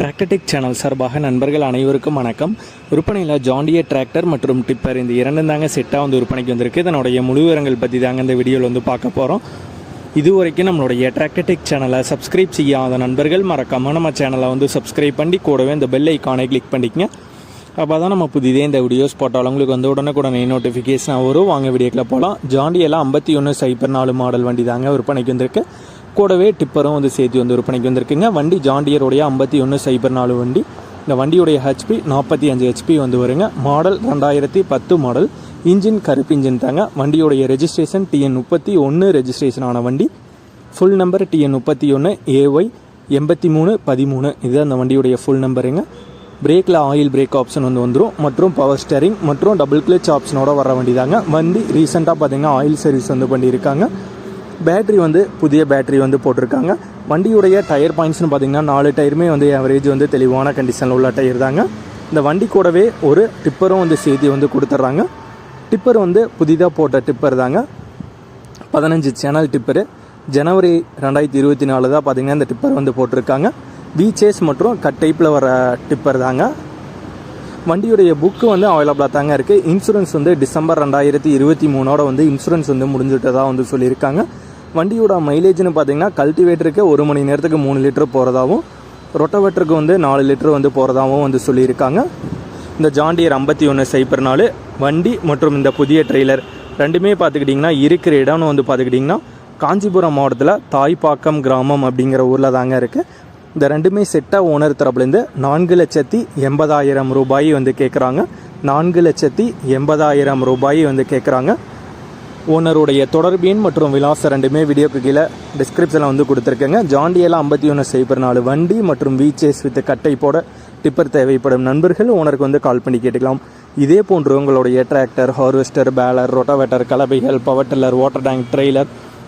Tractor Tech channel சார்பாக நண்பர்கள் அனைவருக்கும் வணக்கம். விற்பனையில் ஜாண்டிய டிராக்டர் மற்றும் டிப்பர் இந்த இரண்டும் தாங்க செட்டாக வந்து விற்பனைக்கு வந்திருக்கு. இதனுடைய முழு விவரங்கள் பற்றி தாங்க இந்த வீடியோவில் வந்து பார்க்க போகிறோம் இது வரைக்கும் நம்மளுடைய டிராக்டர்டெக் சேனலை சப்ஸ்கிரைப் செய்யாத நண்பர்கள் மறக்காம நம்ம சேனலை வந்து சப்ஸ்கிரைப் பண்ணி கூடவே இந்த பெல் ஐக்கானை கிளிக் பண்ணிக்கங்க. அப்போ தான் நம்ம புதிதே இந்த வீடியோஸ் போட்டாலும் உங்களுக்கு வந்து உடனுக்குடனே நோட்டிஃபிகேஷன் வரும். வாங்க வீடியோக்கில் போகலாம் ஜாண்டியெல்லாம் ஐம்பத்தி ஒன்று சைபர் நாலு மாடல் வண்டி தாங்க விற்பனைக்கு வந்திருக்கு. கூடவே டிப்பரும் வந்து சேர்த்து வந்து விற்பனைக்கு வந்திருக்குங்க. வண்டி ஜாண்டியருடைய ஐம்பத்தி ஒன்று சைபர் நாலு வண்டி. இந்த வண்டியுடைய ஹெச்பி நாற்பத்தி அஞ்சு ஹெச்பி வந்து வருங்க. மாடல் ரெண்டாயிரத்தி பத்து மாடல். இன்ஜின் கருப்பு இன்ஜின் தாங்க. வண்டியுடைய ரெஜிஸ்ட்ரேஷன் டிஎன் முப்பத்தி ஒன்று ரெஜிஸ்ட்ரேஷன் ஆன வண்டி. ஃபுல் நம்பர் டிஎன் முப்பத்தி ஒன்று ஏஒய் எண்பத்தி மூணு பதிமூணு. இதுதான் அந்த வண்டியுடைய ஃபுல் நம்பருங்க பிரேக்கில் ஆயில் பிரேக் ஆப்ஷன் வந்து வந்துடும் மற்றும் பவர் ஸ்டேரிங் மற்றும் டபுள் கிளச் ஆப்ஷனோட வர வண்டி தாங்க வண்டி ரீசெண்டாக பார்த்தீங்கன்னா ஆயில் சர்வீஸ் வந்து பண்ணியிருக்காங்க. பேட்ரி வந்து புதிய பேட்ரி வந்து போட்டிருக்காங்க. வண்டியுடைய டயர் பாயிண்ட்ஸ்னு பார்த்தீங்கன்னா நாலு டயருமே வந்து ஆவரேஜ் வந்து தெளிவான கண்டிஷனில் உள்ள டயர் தாங்க. இந்த வண்டி கூடவே ஒரு டிப்பரும் வந்து சேர்த்து வந்து கொடுத்துட்றாங்க டிப்பர் வந்து புதிதாக போட்ட டிப்பர் தாங்க. பதினஞ்சு சேனல் டிப்பரு. ஜனவரி ரெண்டாயிரத்தி இருபத்தி நாலு தான் பார்த்திங்கன்னா இந்த டிப்பர் வந்து போட்டிருக்காங்க. பீச்சேஸ் மற்றும் கட் டைப்பில் வர டிப்பர் தாங்க. வண்டியுடைய புக்கு வந்து அவைலபிளாக தாங்க இருக்குது இன்சூரன்ஸ் வந்து டிசம்பர் ரெண்டாயிரத்தி இருபத்தி மூணோட வந்து இன்சூரன்ஸ் வந்து முடிஞ்சுட்டதாக வந்து சொல்லியிருக்காங்க. வண்டியோட மைலேஜ்னு பார்த்தீங்கன்னா கல்டிவேட்டருக்கு ஒரு மணி நேரத்துக்கு மூணு லிட்டர் போகிறதாகவும் ரொட்டவேட்டருக்கு வந்து நாலு லிட்டர் வந்து போகிறதாவும் வந்து சொல்லியிருக்காங்க. இந்த ஜாண்டியர் ஐம்பத்தி ஒன்று சைப்பர் நாலு வண்டி மற்றும் இந்த புதிய ட்ரெய்லர் ரெண்டுமே பார்த்துக்கிட்டிங்கன்னா இருக்கிற இடம்னு வந்து பார்த்துக்கிட்டிங்கன்னா காஞ்சிபுரம் மாவட்டத்தில் தாய்ப்பாக்கம் கிராமம் அப்படிங்கிற ஊரில் தாங்க இருக்குது இந்த ரெண்டுமே செட்டாக ஓனர் தரப்புலேருந்து நான்கு லட்சத்தி எண்பதாயிரம் ரூபாய் வந்து கேட்குறாங்க நான்கு லட்சத்தி எண்பதாயிரம் ரூபாய் வந்து கேட்குறாங்க ஓனருடைய தொடர்பு எண் மற்றும் விலாசம் ரெண்டுமே வீடியோக்கு கீழே டிஸ்கிரிப்ஷனில் வந்து கொடுத்துருக்கேங்க. ஜாண்டியெல்லாம் ஐம்பத்தி ஒன்று சைபர் நாலு வண்டி மற்றும் வீச்சேஸ் வித் கட்டை போட டிப்பர் தேவைப்படும் நண்பர்கள் ஓனருக்கு வந்து கால் பண்ணி கேட்டுக்கலாம். இதே போன்று உங்களுடைய டிராக்டர் ஹார்வெஸ்டர் பேலர் ரொட்டவேட்டர் கலவைகள் power tiller water tank trailer